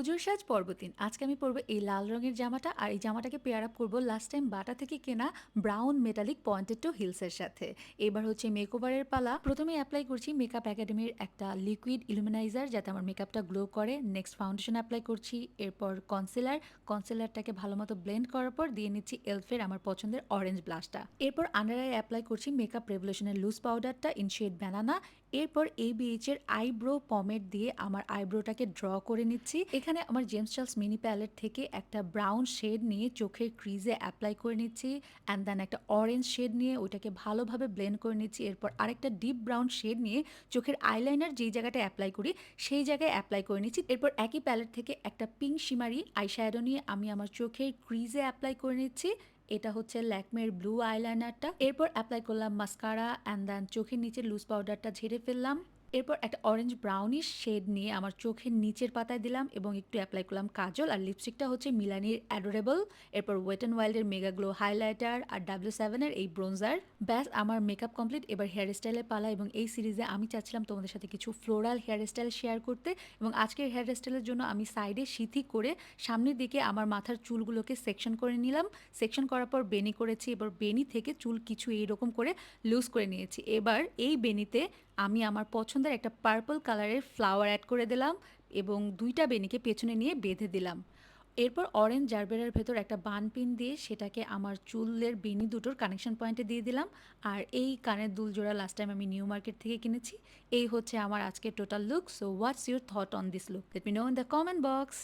পুজোর সাজ পর্ব তিন আজকে আমি পরবো এই লাল রঙের জামাটা আর এই জামাটাকে পেয়ার আপ করব লাস্ট টাইম বাটা থেকে কেনা ব্রাউন মেটালিক পয়েন্টেড টু হিলসের সাথে। এবার হচ্ছে মেকওভারের পালা। প্রথমে অ্যাপ্লাই করছি মেকআপ একাডেমির একটা লিকুইড ইলুমিনাইজার যাতে আমার মেকআপটা গ্লো করে। নেক্সট ফাউন্ডেশন অ্যাপ্লাই করছি, এরপর কনসিলার কনসিলারটাকে ভালো মতো ব্লেন্ড করার পর দিয়ে নিচ্ছি এলফের আমার পছন্দের অরেঞ্জ ব্লাশটা এরপর আন্ডার আই অ্যাপ্লাই করছি মেকআপ রেভলিউশনের লুজ পাউডারটা ইন শেড ব্যানানা এরপর এবিএইচ এর আইব্রো পমেট দিয়ে আমার আইব্রোটাকে ড্র করে নিচ্ছি। এখানে আমার জেমস চার্লস মিনি প্যালেট থেকে একটা ব্রাউন শেড নিয়ে চোখের ক্রিজে অ্যাপ্লাই করে নিচ্ছি অ্যান্ড দেন একটা অরেঞ্জ শেড নিয়ে ওইটাকে ভালোভাবে ব্লেন্ড করে নিচ্ছি। এরপর আরেকটা ডিপ ব্রাউন শেড নিয়ে চোখের আইলাইনার যেই জায়গাটা অ্যাপ্লাই করি, সেই জায়গায় অ্যাপ্লাই করে নিচ্ছি। এরপর একই প্যালেট থেকে একটা পিঙ্ক শিমারি আইশ্যাডো নিয়ে আমি আমার চোখের ক্রিজে অ্যাপ্লাই করে নিচ্ছি। এটা হচ্ছে ল্যাকমের ব্লু আইলাইনারটা এরপর অ্যাপ্লাই করলাম মাস্কারা অ্যান্ড দেন চোখের নিচে লুজ পাউডারটা ঝেড়ে ফেললাম। এরপর একটা অরেঞ্জ ব্রাউনিশ শেড নিয়ে আমার চোখের নিচের পাতায় দিলাম এবং একটু অ্যাপ্লাই করলাম কাজল আর লিপস্টিকটা হচ্ছে মিলানির অ্যাডোরেবল এরপর ওয়েট অ্যান্ড ওয়াইল্ডের মেগা গ্লো হাইলাইটার আর ডাব্লিউ সেভেনের এই ব্রোঞ্জার ব্যাস, আমার মেকআপ কমপ্লিট এবার হেয়ার স্টাইলের পালা এবং এই সিরিজে আমি চাচ্ছিলাম তোমাদের সাথে কিছু ফ্লোরাল হেয়ার স্টাইল শেয়ার করতে এবং আজকের হেয়ার স্টাইলের জন্য আমি সাইডে সিথি করে সামনের দিকে আমার মাথার চুলগুলোকে সেকশন করে নিলাম। সেকশন করার পর বেনি করেছি। এবার বেনি থেকে চুল কিছু এইরকম করে লুজ করে নিয়েছি। এবার এই বেনিতে আমি আমার পছন্দের একটা পার্পল কালারের ফ্লাওয়ার অ্যাড করে দিলাম এবং দুইটা বেনিকে পেছনে নিয়ে বেঁধে দিলাম। এরপর অরেঞ্জ জারবেরার ভেতর একটা বান পিন দিয়ে সেটাকে আমার চুলের বেনি দুটোর কানেকশন পয়েন্টে দিয়ে দিলাম। আর এই কানের দুল জোড়া লাস্ট টাইম আমি নিউ মার্কেট থেকে কিনেছি। এই হচ্ছে আমার আজকের total look so what's your thought on this look let me know in the comment box